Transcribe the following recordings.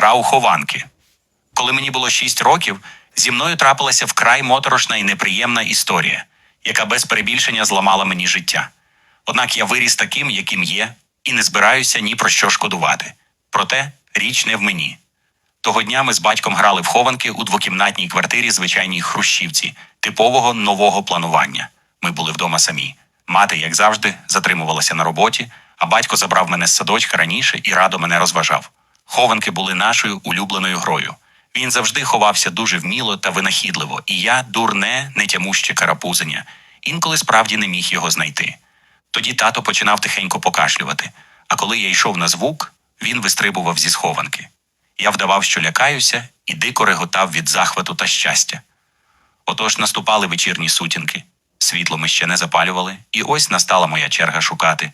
гра у хованки. Коли мені було 6 років, зі мною трапилася вкрай моторошна і неприємна історія, яка без перебільшення зламала мені життя. Однак я виріс таким, яким є, і не збираюся ні про що шкодувати. Проте річ не в мені. Того дня ми з батьком грали в хованки у двокімнатній квартирі звичайній хрущівці, типового нового планування. Ми були вдома самі. Мати, як завжди, затримувалася на роботі, а батько забрав мене з садочка раніше і радо мене розважав. Хованки були нашою улюбленою грою. Він завжди ховався дуже вміло та винахідливо, і я, дурне, нетямуще карапузення, інколи справді не міг його знайти. Тоді тато починав тихенько покашлювати, а коли я йшов на звук, він вистрибував зі схованки. Я вдавав, що лякаюся, і дико реготав від захвату та щастя. Отож наступали вечірні сутінки, світло ми ще не запалювали, і ось настала моя черга шукати.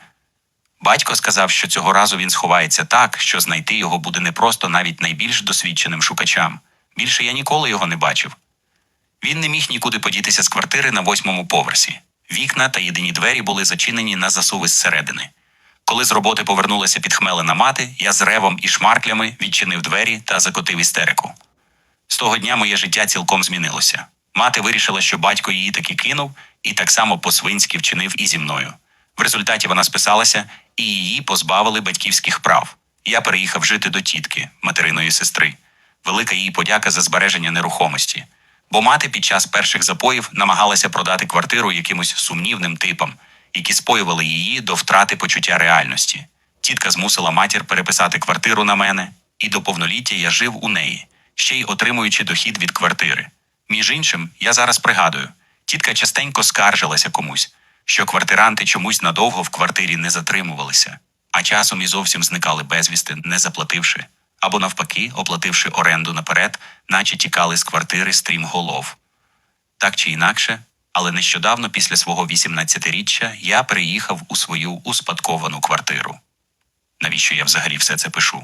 Батько сказав, що цього разу він сховається так, що знайти його буде непросто навіть найбільш досвідченим шукачам. Більше я ніколи його не бачив. Він не міг нікуди подітися з квартири на восьмому поверсі. Вікна та єдині двері були зачинені на засуви зсередини. Коли з роботи повернулася підхмелена мати, я з ревом і шмарклями відчинив двері та закотив істерику. З того дня моє життя цілком змінилося. Мати вирішила, що батько її таки кинув, і так само по-свинськи вчинив і зі мною. В результаті вона списалася, і її позбавили батьківських прав. Я переїхав жити до тітки, материної сестри. Велика їй подяка за збереження нерухомості. Бо мати під час перших запоїв намагалася продати квартиру якимось сумнівним типам, які споювали її до втрати почуття реальності. Тітка змусила матір переписати квартиру на мене, і до повноліття я жив у неї, ще й отримуючи дохід від квартири. Між іншим, я зараз пригадую, тітка частенько скаржилася комусь, що квартиранти чомусь надовго в квартирі не затримувалися, а часом і зовсім зникали безвісти, не заплативши, або навпаки, оплативши оренду наперед, наче тікали з квартири стрімголов. Так чи інакше, але нещодавно після свого 18-річчя я переїхав у свою успадковану квартиру. Навіщо я взагалі все це пишу?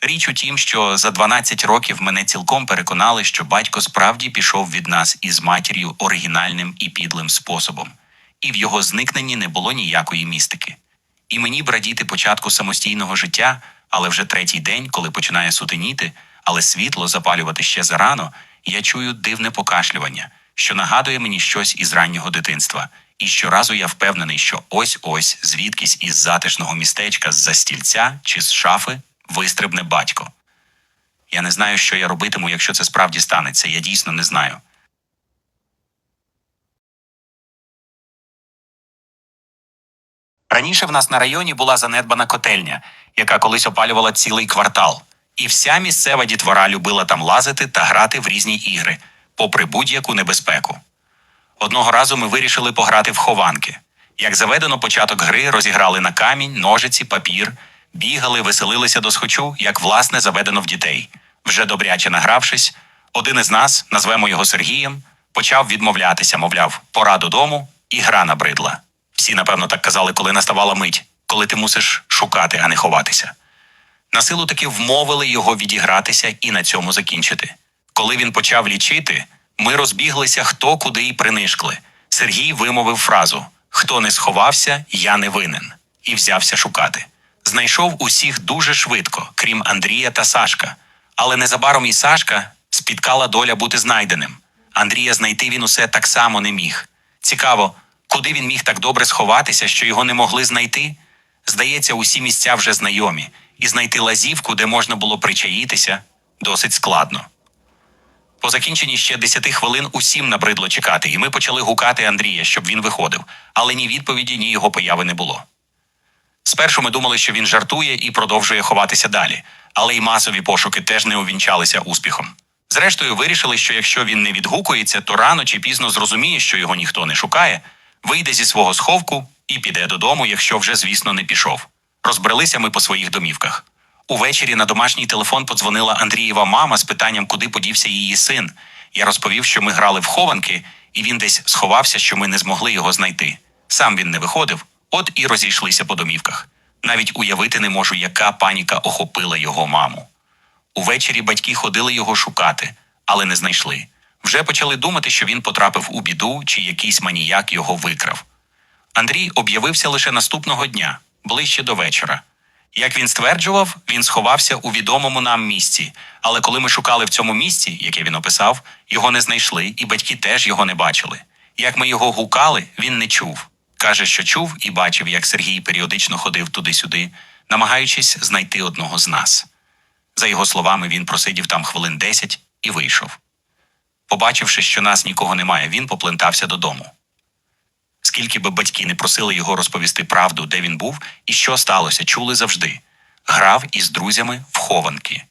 Річ у тім, що за 12 років мене цілком переконали, що батько справді пішов від нас із матір'ю оригінальним і підлим способом, і в його зникненні не було ніякої містики. І мені б радіти початку самостійного життя, але вже третій день, коли починає сутеніти, але світло запалювати ще зарано, я чую дивне покашлювання, що нагадує мені щось із раннього дитинства. І щоразу я впевнений, що ось ось звідкись із затишного містечка з-за стільця чи з шафи вистрибне батько. Я не знаю, що я робитиму, якщо це справді станеться. Я дійсно не знаю. Раніше в нас на районі була занедбана котельня, яка колись опалювала цілий квартал. І вся місцева дітвора любила там лазити та грати в різні ігри, попри будь-яку небезпеку. Одного разу ми вирішили пограти в хованки. Як заведено, початок гри розіграли на камінь, ножиці, папір, бігали, веселилися до схочу, як власне заведено в дітей. Вже добряче награвшись, один із нас, назвемо його Сергієм, почав відмовлятися, мовляв, пора додому, і гра набридла. Всі, напевно, так казали, коли наставала мить, коли ти мусиш шукати, а не ховатися. Насилу таки вмовили його відігратися і на цьому закінчити. Коли він почав лічити, ми розбіглися хто куди й принишкли. Сергій вимовив фразу Хто не сховався, я не винен, і взявся шукати. Знайшов усіх дуже швидко, крім Андрія та Сашка. Але незабаром і Сашка спіткала доля бути знайденим. Андрія знайти він усе так само не міг. Цікаво, куди він міг так добре сховатися, що його не могли знайти? Здається, усі місця вже знайомі, і знайти лазівку, де можна було причаїтися, досить складно. По закінченні ще десяти хвилин усім набридло чекати, і ми почали гукати Андрія, щоб він виходив, але ні відповіді, ні його появи не було. Спершу ми думали, що він жартує і продовжує ховатися далі, але й масові пошуки теж не увінчалися успіхом. Зрештою, вирішили, що якщо він не відгукується, то рано чи пізно зрозуміє, що його ніхто не шукає, вийде зі свого сховку і піде додому, якщо вже, звісно, не пішов. Розбрелися ми по своїх домівках. Увечері на домашній телефон подзвонила Андрієва мама з питанням, куди подівся її син. Я розповів, що ми грали в хованки, і він десь сховався, що ми не змогли його знайти. Сам він не виходив, от і розійшлися по домівках. Навіть уявити не можу, яка паніка охопила його маму. Увечері батьки ходили його шукати, але не знайшли. Вже почали думати, що він потрапив у біду чи якийсь маніяк його викрав. Андрій об'явився лише наступного дня, ближче до вечора. Як він стверджував, він сховався у відомому нам місці, але коли ми шукали в цьому місці, яке він описав, його не знайшли, і батьки теж його не бачили. Як ми його гукали, він не чув. Каже, що чув і бачив, як Сергій періодично ходив туди-сюди, намагаючись знайти одного з нас. За його словами, він просидів там хвилин десять і вийшов. Побачивши, що нас нікого немає, він поплентався додому. Скільки би батьки не просили його розповісти правду, де він був і що сталося, чули завжди. Грав із друзями в хованки.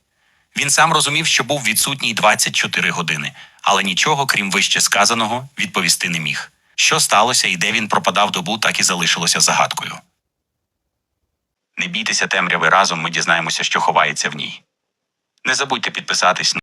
Він сам розумів, що був відсутній 24 години, але нічого, крім вище сказаного, відповісти не міг. Що сталося і де він пропадав добу, так і залишилося загадкою. Не бійтеся темряви разом, ми дізнаємося, що ховається в ній. Не забудьте підписатись